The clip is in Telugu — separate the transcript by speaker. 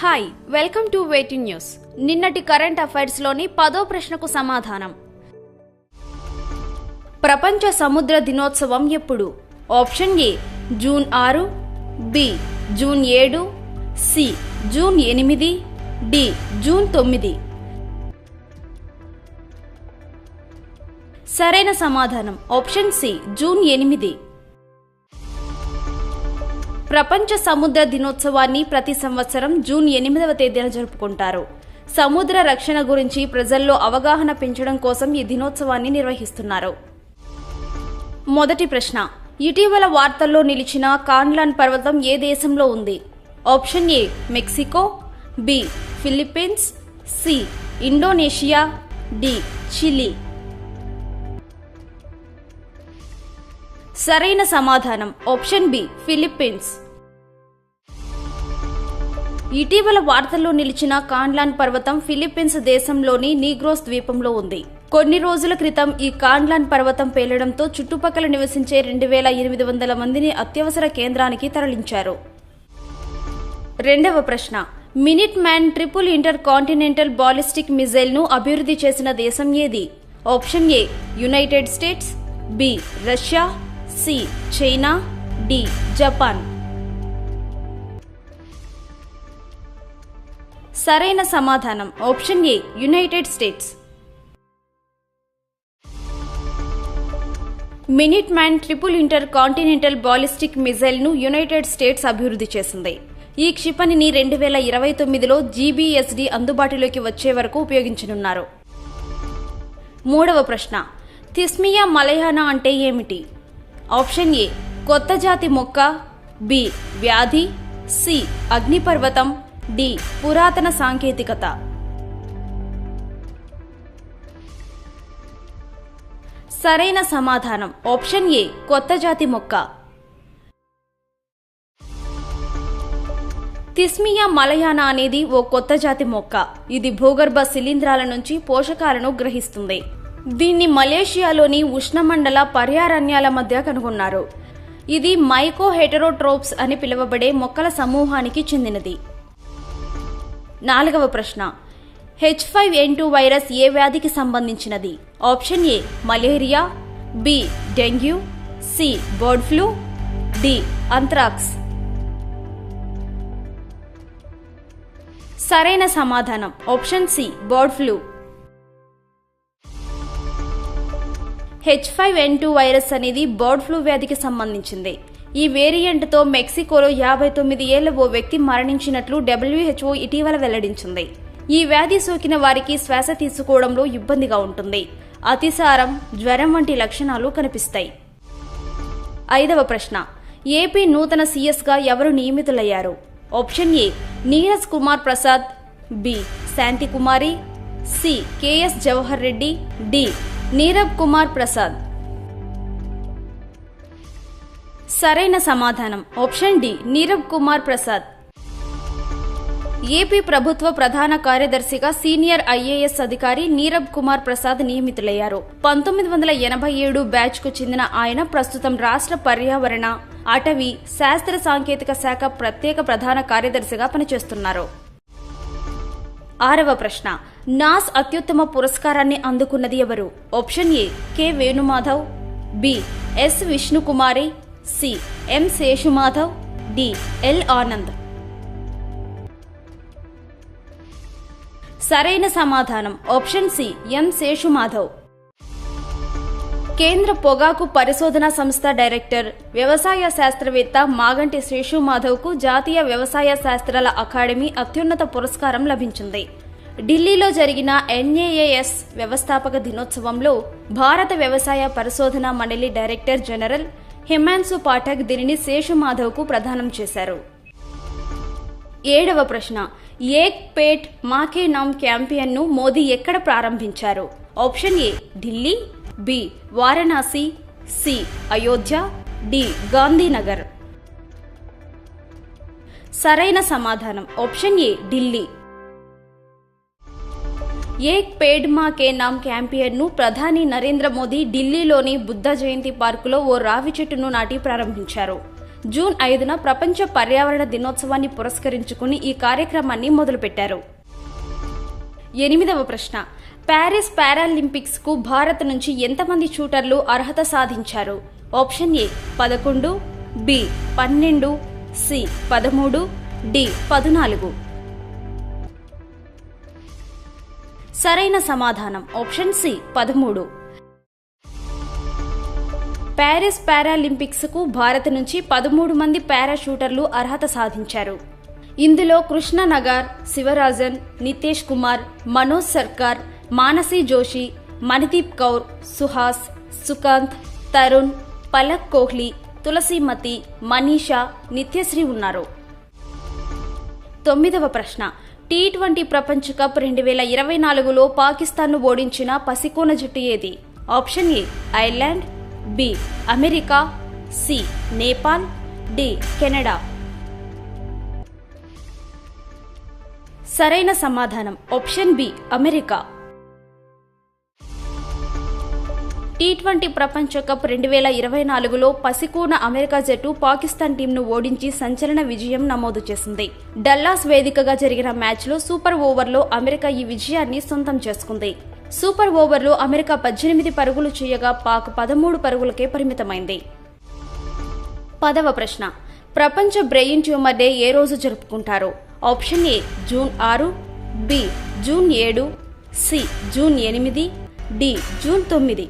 Speaker 1: Hi welcome to waiting news నిన్నటి కరెంట్ అఫైర్స్లోని పదో ప్రశ్నకు సమాధానం. ప్రపంచ సముద్ర దినోత్సవం ఎప్పుడు? ఆప్షన్ ఏ జూన్ ఆరు బి జూన్ ఏడు సి జూన్ ఎనిమిది డి జూన్ తొమ్మిది. సరైన సమాధానం. ఆప్షన్ సి జూన్ ఎనిమిది. ప్రపంచ సముద్ర దినోత్సవాన్ని ప్రతి సంవత్సరం జూన్ ఎనిమిదవ తేదీన జరుపుకుంటారు. సముద్ర రక్షణ గురించి ప్రజల్లో అవగాహన పెంచడం కోసం ఈ దినోత్సవాన్ని నిర్వహిస్తున్నారు. మొదటి ప్రశ్న ఇటీవల వార్తల్లో నిలిచిన కాన్లాన్ పర్వతం ఏ దేశంలో ఉంది? Option A Mexico B Philippines C Indonesia D Chile. సరైన సమాధానం. ఆప్షన్ బి ఫిలిప్పీన్స్ ఇటీవల వార్తల్లో నిలిచిన కాన్లాన్ పర్వతం ఫిలిప్పీన్స్ దేశంలోని నీగ్రోస్ ద్వీపంలో ఉంది. కొన్ని రోజుల క్రితం ఈ కాన్లాన్ పర్వతం పేలడంతో చుట్టుపక్కల నివసించే రెండు వేల ఎనిమిది వందల మందిని అత్యవసర కేంద్రానికి తరలించారు. రెండవ ప్రశ్న Minuteman triple intercontinental ballistic మిజైల్ను అభివృద్ధి చేసిన దేశం ఏది? Option A United States B Russia C China D Japan. సరైన సమాధానం. Option A United States. Minuteman triple intercontinental ballistic మిజైల్ను United States అభివృద్ధి చేసింది. ఈ క్షిపణిని రెండు వేల ఇరవై తొమ్మిదిలో జీబీఎస్డి అందుబాటులోకి వచ్చే వరకు ఉపయోగించనున్నారు. మూడవ ప్రశ్న. తిస్మియా మలయానా అంటే ఏమిటి? ఆప్షన్ ఏ కొత్త జాతి మొక్క బి వ్యాధి సి అగ్నిపర్వతం డి పురాతన సాంకేతికత. సరైన సమాధానం ఆప్షన్ ఏ కొత్త జాతి మొక్క. తిస్మియా మలయానా అనేది ఓ కొత్త జాతి మొక్క. ఇది భూగర్భ శిలీంధ్రాల నుంచి పోషకాలను గ్రహిస్తుంది. దీన్ని మలేషియాలోని ఉష్ణమండల పర్యారణ్యాల మధ్య కనుగొన్నారు. ఇది మైకో హెటరోట్రోప్స్ అని పిలువబడే మొక్కల సమూహానికి చెందినది. నాలుగవ ప్రశ్న. H five N two virus ఏ వ్యాధికి సంబంధించినది? Option A malaria B dengue C bird flu D anthrax సరైన సమాధానం. Option C bird flu. H five N two virus అనేది బర్డ్ ఫ్లూ వ్యాధికి సంబంధించింది. ఈ వేరియంట్తో మెక్సికోలో యాభై తొమ్మిది ఏళ్ళ ఓ వ్యక్తి మరణించినట్లు డబ్ల్యూహెచ్ఓ ఇటీవల వెల్లడించింది. ఈ వ్యాధి సోకిన వారికి శ్వాస తీసుకోవడంలో ఇబ్బందిగా ఉంటుంది. అతిసారం జ్వరం వంటి లక్షణాలు కనిపిస్తాయి. ఐదవ ప్రశ్న. ఏపీ నూతన సీఎస్గా ఎవరు నియమితులయ్యారు? Option A Neeraj Kumar Prasad B Shanti Kumari C K S Jawahar Reddy D Nirab Kumar Prasad. సరైన సమాధానం. Option D Nirab Kumar Prasad. AP ప్రభుత్వ ప్రధాన కార్యదర్శిగా సీనియర్ ఐఏఎస్ అధికారి నీరబ్ కుమార్ ప్రసాద్ నియమితులయ్యారు. పంతొమ్మిది వందల ఎనభై ఏడు బ్యాచ్కు చెందిన ఆయన ప్రస్తుతం రాష్ట్ర పర్యావరణ అటవీ శాస్త్ర సాంకేతిక శాఖ ప్రత్యేక ప్రధాన కార్యదర్శిగా పనిచేస్తున్నారు. ఆరవ ప్రశ్న నాస్ అత్యుత్తమ పురస్కారాన్ని అందుకున్నది ఎవరు? Option A K Venumadhav B S Vishnukumari C M Seshumadhav D L Anand. సరైన సమాధానం. Option C M Seshumadhav. కేంద్ర పొగాకు పరిశోధన సంస్థ డైరెక్టర్ వ్యవసాయ శాస్త్రవేత్త మాగంటి శేషుమాధవ్కు జాతీయ వ్యవసాయ శాస్త్రాల అకాడమీ అత్యున్నత పురస్కారం లభించింది. ఢిల్లీలో జరిగిన ఎన్ఏఏఎస్ వ్యవస్థాపక దినోత్సవంలో భారత వ్యవసాయ పరిశోధన మండలి డైరెక్టర్ జనరల్ హిమాన్సు పాఠక్ దీనిని శేషమాధవ్కు ప్రదానం చేశారు. ఏడవ ప్రశ్న ఏక్ పేట్ మాకే నామ్ క్యాంపియన్ను మోదీ ఎక్కడ ప్రారంభించారు? Option A Delhi B Varanasi C Ayodhya D Gandhinagar. సరైన సమాధానం ఆప్షన్ ఏ ఢిల్లీ. ఏక్ పేడ్ మా కే నామ్ క్యాంపెయిన్ను ప్రధాని నరేంద్ర మోదీ ఢిల్లీలోని బుద్ధ జయంతి పార్కులో ఓ రావి చెట్టును నాటి ప్రారంభించారు. జూన్ ఐదున ప్రపంచ పర్యావరణ దినోత్సవాన్ని పురస్కరించుకుని ఈ కార్యక్రమాన్ని మొదలుపెట్టారు. ఎనిమిదవ ప్రశ్న. ప్యారిస్ పారాలింపిక్స్కు భారత్ నుంచి ఎంతమంది షూటర్లు అర్హత సాధించారు? ఆప్షన్ ఏ పదకొండు బి పన్నెండు సి పదమూడు డి పద్నాలుగు. సరైన సమాధానం. ఆప్షన్ సి పదమూడు. ప్యారిస్ పారాలింపిక్స్కు భారత్ నుంచి పదమూడు మంది పారాషూటర్లు అర్హత సాధించారు. ఇందులో కృష్ణనగర్ శివరాజన్ నితేష్ కుమార్ మనోజ్ సర్కార్ మానసి జోషి మణిదీప్ కౌర్ సుహాస్ సుకాంత్ తరుణ్ పలక్ కోహ్లీ తులసీమతి మనీషా నిత్యశ్రీ ఉన్నారు. తొమ్మిదవ ప్రశ్న. టీ ట్వంటీ ప్రపంచ కప్ రెండు వేల ఇరవై నాలుగులో పాకిస్తాన్ను ఓడించిన పసికోన జట్టు ఏది? Option A Ireland B America C Nepal D Canada. సరైన సమాధానం option B America. T twenty ప్రపంచ కప్ రెండు వేల ఇరవై నాలుగులో పసికూన అమెరికా జట్టు పాకిస్తాన్ టీంను ఓడించి సంచలన విజయం నమోదు చేసింది. డల్లాస్ వేదికగా జరిగిన మ్యాచ్లో సూపర్ ఓవర్లో అమెరికా ఈ విజయాన్ని సొంతం చేసుకుంది. సూపర్ ఓవర్లో అమెరికా పద్దెనిమిది పరుగులు చేయగా పాక్ పదమూడు పరుగులకే పరిమితమైంది. పదవ ప్రశ్న. ప్రపంచ బ్రెయిన్ ట్యూమర్ డే ఏ రోజు జరుపుకుంటారు? ఆప్షన్ ఏ జూన్ ఆరు బి జూన్ ఏడు సి జూన్ ఎనిమిది డి జూన్ తొమ్మిది.